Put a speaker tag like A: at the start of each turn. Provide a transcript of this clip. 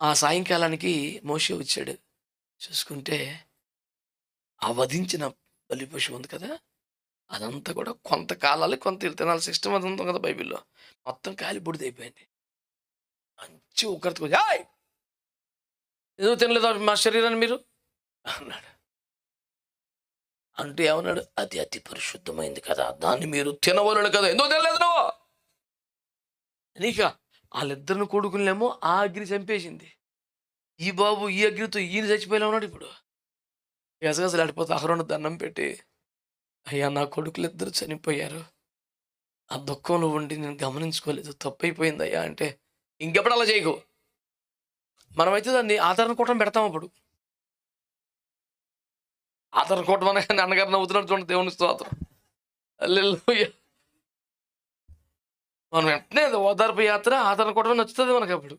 A: ఆ సాయంకాలానికి మోషే వచ్చాడు. చూసుకుంటే ఆ వధించిన బలి పశువు ఉంది కదా అదంతా కూడా కొంత కాలాలి కొంత తినాలి సిస్టమ్ అది ఉంటుంది కదా బైబిల్లో. మొత్తం కాలి బుడిదైపోయింది మంచి ఒకరితో "ఏయ్! ఎందుకు తినలేదా మా శరీరాన్ని మీరు? అన్నాడు. అంటూ ఏమన్నాడు అది అతి పరిశుద్ధమైంది కదా దాన్ని మీరు తినవలను కదా. ఎందుకు తినలేదు నువ్వు? వాళ్ళిద్దరిని కొడుకునేమో ఆ అగ్ని చంపేసింది. ఈ బాబు ఈ అగ్నితో ఈయన చచ్చిపోయేలా ఉన్నాడు ఇప్పుడు. గసగసలు ఆడిపోతే అహరోను దండం పెట్టి అయ్యా నా కొడుకులు ఇద్దరు చనిపోయారు. ఆ దుఃఖంలో ఉండి నేను గమనించుకోలేదు. తప్పు అయిపోయింది అయ్యా అంటే ఇంకెప్పుడు అలా చేయకు. మనమైతే దాన్ని ఆదరణ కూటం పెడతాం అప్పుడు. ఆదరణ కూటం అనగానే అన్నగారు నవ్వుతున్నట్టు దేవుని స్తోత్రం. హల్లెలూయా. మనం వెంటనే ఓదార్పు యాత్ర ఆదరణ కూడా నచ్చుతుంది మనకి అప్పుడు.